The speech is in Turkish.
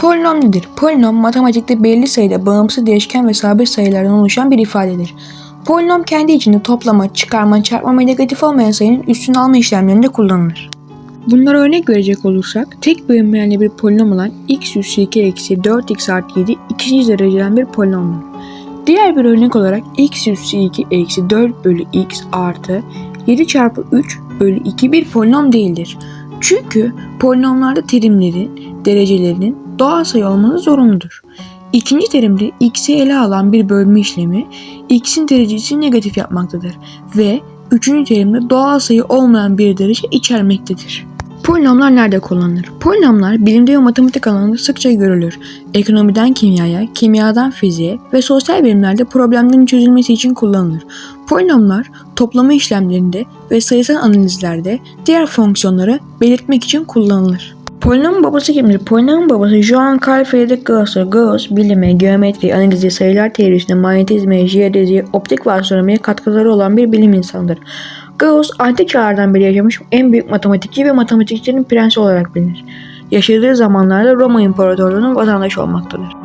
Polinom nedir? Polinom matematikte belli sayıda bağımsız değişken ve sabit sayılardan oluşan bir ifadedir. Polinom kendi içinde toplama, çıkarma, çarpma ve negatif olmayan sayının üstünü alma işlemlerinde kullanılır. Bunlara örnek verecek olursak, tek bölünmeyenli bir polinom olan x üssü 2 eksi 4x artı 7 ikinci dereceden bir polinomdur. Diğer bir örnek olarak x üssü 2 eksi 4 bölü x artı 7 çarpı 3 bölü 2 bir polinom değildir. Çünkü polinomlarda terimlerin, derecelerinin doğal sayı olması zorunludur. İkinci terimde x'i ele alan bir bölme işlemi x'in derecesini negatif yapmaktadır ve üçüncü terimde doğal sayı olmayan bir derece içermektedir. Polinomlar nerede kullanılır? Polinomlar bilimde ve matematik alanında sıkça görülür. Ekonomiden kimyaya, kimyadan fiziğe ve sosyal bilimlerde problemlerin çözülmesi için kullanılır. Polinomlar toplama işlemlerinde ve sayısal analizlerde diğer fonksiyonları belirtmek için kullanılır. Polinomun babası kimdir? Polinomun babası Johann Carl Friedrich Gauss'tur. Gauss, bilime, geometri, analize, sayılar teorisine, manyetizme, jeodeziye, optik ve astronomiye katkıları olan bir bilim insanıdır. Gauss, antik çağlardan beri yaşamış en büyük matematikçi ve matematikçinin prensi olarak bilinir. Yaşadığı zamanlarda Roma İmparatorluğu'nun vatandaşı olmaktadır.